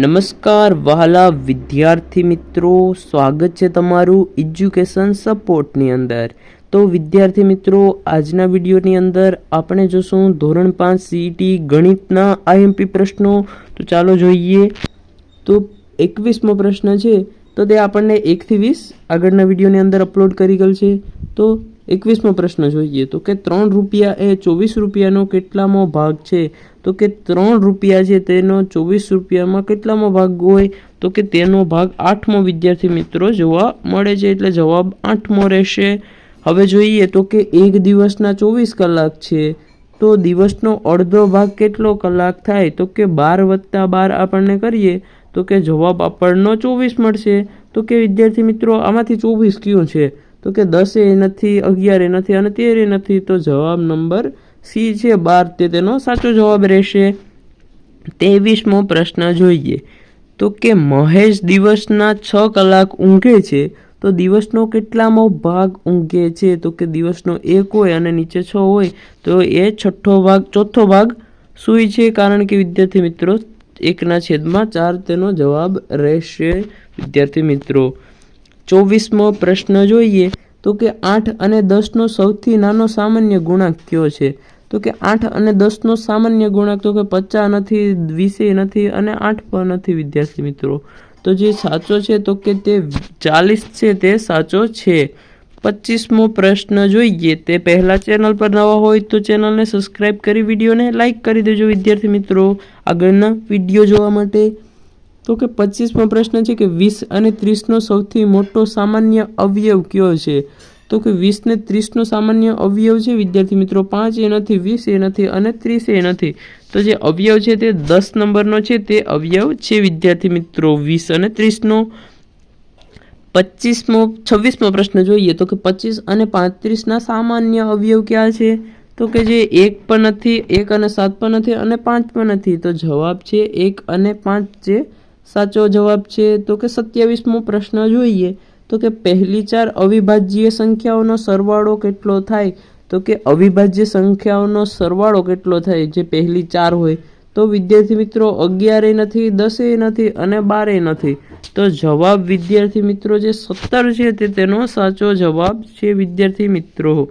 નમસ્કાર વહાલા વિદ્યાર્થી મિત્રો, સ્વાગત છે તમારું એજ્યુકેશન સપોર્ટની અંદર. તો વિદ્યાર્થી મિત્રો, આજના વિડીયોની અંદર આપણે જોશું ધોરણ પાંચ સીઈટી ગણિતના આઈએમપી પ્રશ્નો. તો ચાલો જોઈએ. તો એકવીસમો પ્રશ્ન છે. તો તે આપણને એકથી વીસ આગળના વિડીયોની અંદર અપલોડ કરી ગયેલ છે. તો એકવીસમો પ્રશ્ન જોઈએ તો કે ત્રણ રૂપિયા એ ચોવીસ રૂપિયાનો કેટલામો ભાગ છે? તો કે ત્રણ રૂપિયા છે તેનો ચોવીસ રૂપિયામાં કેટલામો ભાગ હોય? તો કે તેનો ભાગ આઠમો વિદ્યાર્થી મિત્રો જોવા મળે છે એટલે જવાબ આઠમો રહેશે. હવે જોઈએ તો કે એક દિવસના ચોવીસ કલાક છે. તો દિવસનો અડધો ભાગ કેટલો કલાક થાય? તો કે બાર વત્તા બાર આપણને કરીએ તો કે જવાબ આપણનો ચોવીસ મળશે. તો કે વિદ્યાર્થી મિત્રો આમાંથી ચોવીસ કયું છે? તો કે દસે નથી અગિયારે નથી અને તેરે નથી તો જવાબ નંબર સી છે. બાર તે તેનો સાચો જવાબ રહેશે. ત્રેવીસમો પ્રશ્ન જોઈએ. તો કે મહેશ દિવસના છ કલાક ઊંઘે છે, તો દિવસનો કેટલામો ભાગ ઊંઘે છે? તો કે દિવસનો એક હોય અને નીચે છ હોય, તો એ છઠ્ઠો ભાગ, ચોથો ભાગ સૂઈ છે? કારણ કે વિદ્યાર્થી મિત્રો, એકના છેદમાં ચાર તેનો જવાબ રહેશે. વિદ્યાર્થી મિત્રો ચોવીસમો પ્રશ્ન જોઈએ તો કે આઠ અને દસનો સૌથી નાનો સામાન્ય ગુણાંક કયો છે? તો કે આઠ અને દસનો સામાન્ય ગુણાંક તો કે પચાસ નથી, વીસે નથી અને આઠ પણ નથી, વિદ્યાર્થી મિત્રો. તો જે સાચો છે તો કે તે ચાલીસ છે, તે સાચો છે. પચીસમો પ્રશ્ન જોઈએ. તે પહેલાં ચેનલ પર નવા હોય તો ચેનલને સબસ્ક્રાઈબ કરી, વિડીયોને લાઇક કરી દેજો, વિદ્યાર્થી મિત્રો. આગળના વીડિયો જોવા માટે તો કે પચીસમો પ્રશ્ન છે કે વીસ અને ત્રીસનો સૌથી મોટો સામાન્ય અવયવ કયો છે? તો કે વીસ ને ત્રીસનો સામાન્ય અવયવ છે, વિદ્યાર્થી મિત્રો, પાંચ એ નથી વીસ એ નથી અને ત્રીસ એ નથી તો જે અવયવ છે તે દસ નંબરનો છે, તે અવયવ છે, વિદ્યાર્થી મિત્રો, વીસ અને ત્રીસનો. પચીસમો, છવ્વીસમો પ્રશ્ન જોઈએ તો કે પચીસ અને પાંત્રીસના સામાન્ય અવયવ ક્યાં છે? તો કે જે એક પણ નથી, એક અને સાત પણ નથી અને પાંચ પણ નથી. તો જવાબ છે એક અને પાંચ જે સાચો જવાબ છે તો કે સત્યાવીસમો પ્રશ્ન જોઈએ. તો કે પહેલી ચાર અવિભાજ્ય સંખ્યાઓનો સરવાળો કેટલો થાય? તો કે અવિભાજ્ય સંખ્યાઓનો સરવાળો કેટલો થાય જે પહેલી ચાર હોય? તો વિદ્યાર્થી મિત્રો, અગિયારે નથી, દસે નથી અને બારે નથી. તો જવાબ વિદ્યાર્થી મિત્રો જે સત્તર છે તે તેનો સાચો જવાબ છે વિદ્યાર્થી મિત્રો.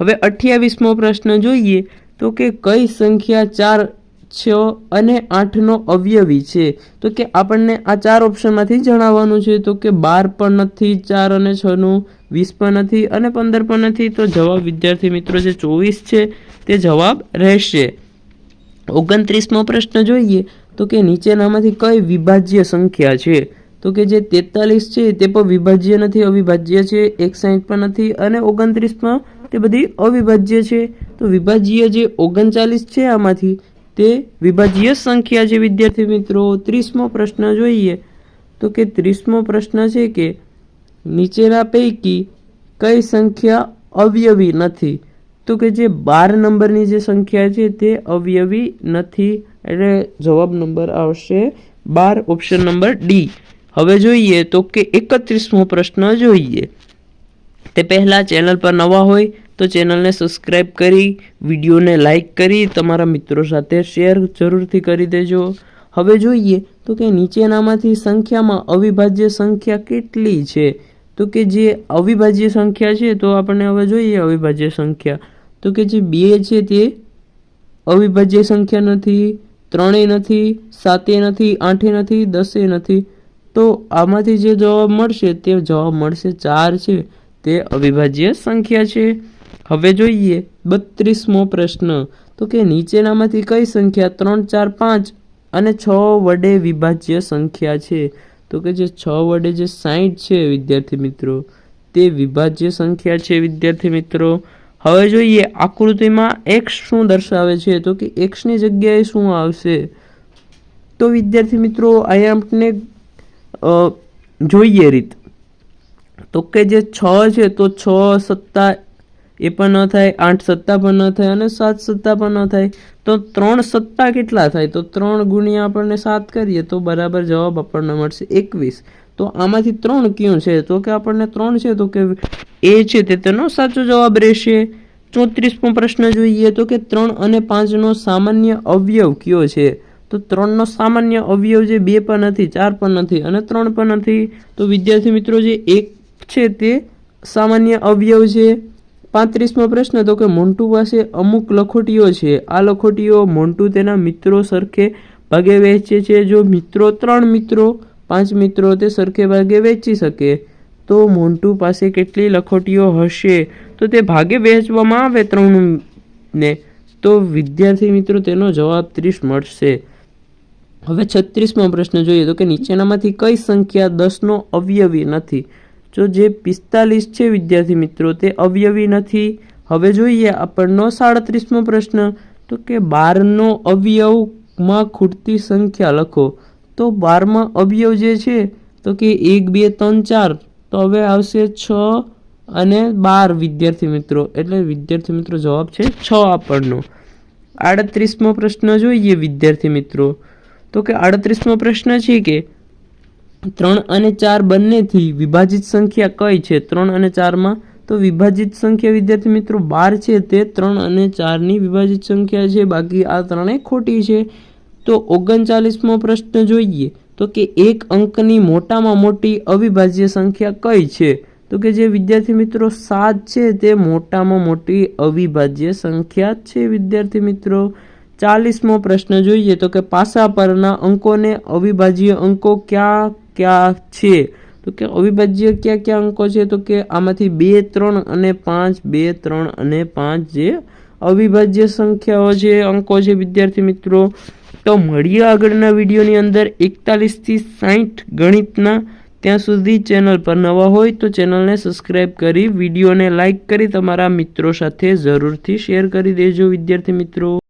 હવે અઠ્યાવીસમો પ્રશ્ન જોઈએ. તો કે કઈ સંખ્યા ચાર છ અને આઠનો અવયવી છે. તો કે આપણને આ ચાર ઓપ્શનમાંથી જણાવવાનું છે, તો કે બાર પણ નથી, ચાર અને છનું વીસ પણ નથી અને પંદર પણ નથી. તો જવાબ વિદ્યાર્થી મિત્રો જે ચોવીસ છે, તે જવાબ રહેશે. ઓગણત્રીસમો પ્રશ્ન જોઈએ, તો કે નીચેનામાંથી કઈ વિભાજ્ય સંખ્યા છે? તો કે જે તેતાલીસ છે, તે પણ વિભાજ્ય નથી, અવિભાજ્ય છે, એકસાઠ પણ નથી અને ઓગણત્રીસમાં તે બધી અવિભાજ્ય છે. તો વિભાજ્ય જે ઓગણચાલીસ છે આમાંથી તે વિભાજ્ય સંખ્યા છે, વિદ્યાર્થી મિત્રો. ત્રીસમો પ્રશ્ન જોઈએ. તો કે ત્રીસમો પ્રશ્ન છે કે નીચેના પૈકી કઈ સંખ્યા અવયવી નથી? તો કે જે બાર નંબરની જે સંખ્યા છે તે અવયવી નથી. એટલે જવાબ નંબર આવશે બાર, ઓપ્શન નંબર ડી. હવે જોઈએ તો કે એકત્રીસમો પ્રશ્ન જોઈએ. તે પહેલાં ચેનલ પર નવા હોય તો ચેનલને સબસ્ક્રાઈબ કરી, વિડીયોને લાઇક કરી, તમારા મિત્રો સાથે શેર જરૂરથી કરી દેજો. હવે જોઈએ તો કે નીચેનામાંથી સંખ્યામાં અવિભાજ્ય સંખ્યા કેટલી છે? તો કે જે અવિભાજ્ય સંખ્યા છે, તો આપણને હવે જોઈએ અવિભાજ્ય સંખ્યા. તો કે જે બે છે તે અવિભાજ્ય સંખ્યા નથી, ત્રણેય નથી, સાતે નથી, આઠે નથી, દસે નથી. તો આમાંથી જે જવાબ મળશે તે જવાબ મળશે ચાર છે. તે અવિભાજ્ય સંખ્યા છે. હવે જોઈએ બત્રીસમો પ્રશ્ન. તો કે નીચેનામાંથી કઈ સંખ્યા ત્રણ, ચાર, પાંચ અને છ વડે વિભાજ્ય સંખ્યા છે? તો કે જે છ વડે જે સાઠ છે વિદ્યાર્થી મિત્રો, તે વિભાજ્ય સંખ્યા છે વિદ્યાર્થી મિત્રો. હવે જોઈએ આકૃતિમાં એક્સ શું દર્શાવે છે? તો કે એક્સની જગ્યાએ શું આવશે? તો વિદ્યાર્થી મિત્રો અહીંયા આપણે જોઈએ રીત. તો કે જે છ છે, તો છ, સત્તા એ પણ ન થાય, આઠ સત્તા પણ ન થાય અને સાત સત્તા પણ ન થાય. તો ત્રણ સત્તા કેટલા થાય? તો ત્રણ ગુણ્યા આપણને સાત કરીએ તો બરાબર જવાબ આપણને મળશે એકવીસ. તો આમાંથી ત્રણ કયું છે? તો કે આપણને ત્રણ છે, તો કે એ છે, તે તેનો સાચો જવાબ રહેશે. ચોત્રીસમો પ્રશ્ન જોઈએ તો કે ત્રણ અને પાંચનો સામાન્ય અવયવ કયો છે? તો ત્રણનો સામાન્ય અવયવ જે બે પણ નથી, ચાર પણ નથી અને ત્રણ પણ નથી. તો વિદ્યાર્થી મિત્રો, જે એક છે તે સામાન્ય અવયવ છે. પાંત્રીસમો પ્રશ્ન, તો કે મોન્ટુ પાસે અમુક લખોટીઓ છે. આ લખોટીઓ મોન્ટુ તેના મિત્રો સરખે ભાગે વહેંચે છે. જો મિત્રો ત્રણ મિત્રો, પાંચ મિત્રો તે સરખે ભાગે વહેંચી શકે. તો મોન્ટુ પાસે કેટલી લખોટીઓ હશે? તો તે ભાગે વહેંચવામાં આવે ત્રણને. તો વિદ્યાર્થી મિત્રો, તેનો જવાબ ત્રીસ મળશે. હવે છત્રીસમો પ્રશ્ન જોઈએ, તો કે નીચેનામાંથી કઈ સંખ્યા દસનો અવયવી નથી? જો જે પિસ્તાલીસ છે વિદ્યાર્થી મિત્રો, તે અવયવી નથી. હવે જોઈએ આપણનો સાડત્રીસમો પ્રશ્ન, તો કે બારનો અવયવમાં ખૂટતી સંખ્યા લખો. તો બારમાં અવયવ જે છે, તો કે એક, બે, ત્રણ, ચાર, તો હવે આવશે છ અને બાર વિદ્યાર્થી મિત્રો. એટલે વિદ્યાર્થી મિત્રો જવાબ છે છ આપણનો. આડત્રીસમો પ્રશ્ન જોઈએ વિદ્યાર્થી મિત્રો. તો કે આડત્રીસમો પ્રશ્ન છે કે ત્રણ અને ચાર બંનેથી વિભાજિત સંખ્યા કઈ છે? ત્રણ અને ચારમાં તો વિભાજિત સંખ્યા, વિદ્યાર્થી મિત્રો, બાર છે તે ત્રણ અને ચારની વિભાજિત સંખ્યા છે. બાકી આ ત્રણેય ખોટી છે. તો ઓગણચાલીસમો પ્રશ્ન જોઈએ તો કે એક અંકની મોટામાં મોટી અવિભાજ્ય સંખ્યા કઈ છે? તો કે જે વિદ્યાર્થી મિત્રો સાત છે તે મોટામાં મોટી અવિભાજ્ય સંખ્યા છે, વિદ્યાર્થી મિત્રો. ચાલીસમો પ્રશ્ન જોઈએ તો કે પાસા પરના અંકોને અવિભાજ્ય અંકો ક્યાં ક્યાં છે? તો કે અવિભાજ્ય ક્યાં ક્યાં અંકો છે? તો કે આમાંથી બે, ત્રણ અને પાંચ, બે, ત્રણ અને પાંચ જે અવિભાજ્ય સંખ્યાઓ છે અંકો છે, વિદ્યાર્થી મિત્રો. તો મળીએ આગળના વિડીયોની અંદર એકતાલીસથી સાઠ ગણિતના. ત્યાં સુધી ચેનલ પર નવા હોય તો ચેનલને સબસ્ક્રાઈબ કરી, વિડીયોને લાઇક કરી, તમારા મિત્રો સાથે જરૂરથી શેર કરી દેજો, વિદ્યાર્થી મિત્રો.